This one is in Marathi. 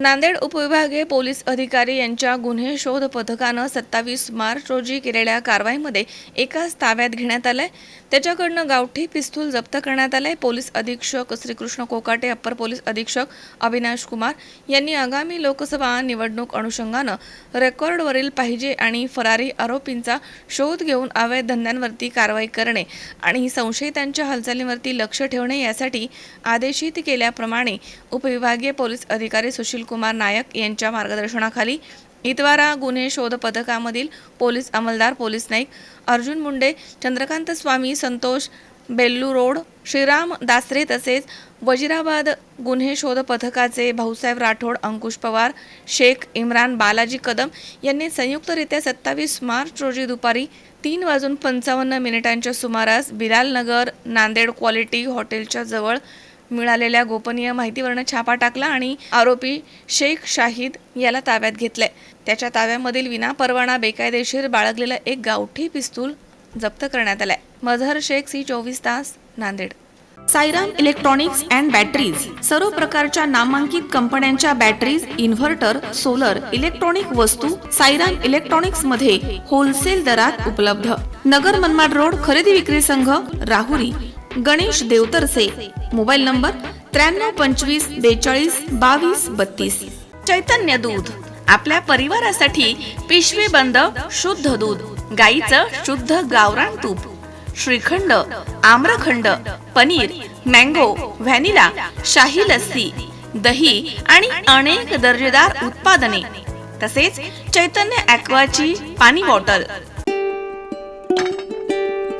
नांदेड उपविभागीय पोलीस अधिकारी यांच्या गुन्हे शोध पथकानं सत्तावीस मार्च रोजी केलेल्या कारवाईमध्ये एकाच ताब्यात घेण्यात आलंय. त्याच्याकडनं गावठी पिस्तूल जप्त करण्यात आलंय. पोलीस अधीक्षक श्रीकृष्ण कोकाटे अप्पर पोलीस अधीक्षक अविनाश कुमार यांनी आगामी लोकसभा निवडणूक अनुषंगानं रेकॉर्डवरील पाहिजे आणि फरारी आरोपींचा शोध घेऊन अवैध धंद्यांवरती कारवाई करणे आणि संशयितांच्या हालचालींवरती लक्ष ठेवणे यासाठी आदेशित केल्याप्रमाणे उपविभागीय पोलीस अधिकारी सुशील कुमार नायक यांच्या मार्गदर्शनाखाली इतवारा गुन्हे शोध पथकामधील पोलीस अंमलदार पोलीस नाईक अर्जुन मुंडे चंद्रकांत स्वामी संतोष बेल्लू रोड श्रीराम दासरे तसेच वजिराबाद गुन्हे शोध पथकाचे भाऊसाहेब राठोड अंकुश पवार शेख इम्रान बालाजी कदम यांनी संयुक्तरित्या सत्तावीस मार्च रोजी दुपारी तीन वाजून पंचावन्न मिनिटांच्या सुमारास बिलाल नगर नांदेड क्वालिटी हॉटेलच्या जवळ मिळालेल्या गोपनीय माहितीवरनं छापा टाकला आणि आरोपी शेख शाहिद याला ताब्यात घेतलंय. त्याच्या ताब्यामधील विनापरवाना बेकायदेशीर बाळगलेलं एक गावठी पिस्तूल जप्त करण्यात आलंय. मझहर शेख सी चोवीस तास Nanded. Sairam electronics and batteries सर्व प्रकारच्या नामांकित कंपन्यांच्या बॅटरीज इन्व्हर्टर सोलर इलेक्ट्रॉनिक वस्तू सायराम इलेक्ट्रॉनिक्समध्ये होलसेल दरात उपलब्ध. नगर मनमाड रोड खरेदी विक्री संघ राहुरी. गणेश देवतरसे मोबाईल नंबर त्र्याण्णव पंचवीस बेचाळीस बावीस बत्तीस. चैतन्य दूध. आपल्या परिवारासाठी पिशवी बंद शुद्ध दूध. गाईचं शुद्ध गावरान तूप. श्रीखंड आम्रखंड पनीर मँगो व्हॅनिला शाही लस्सी दही आणि अनेक दर्जेदार उत्पादने. तसेच चैतन्य ॲक्वाची पाणी बॉटल.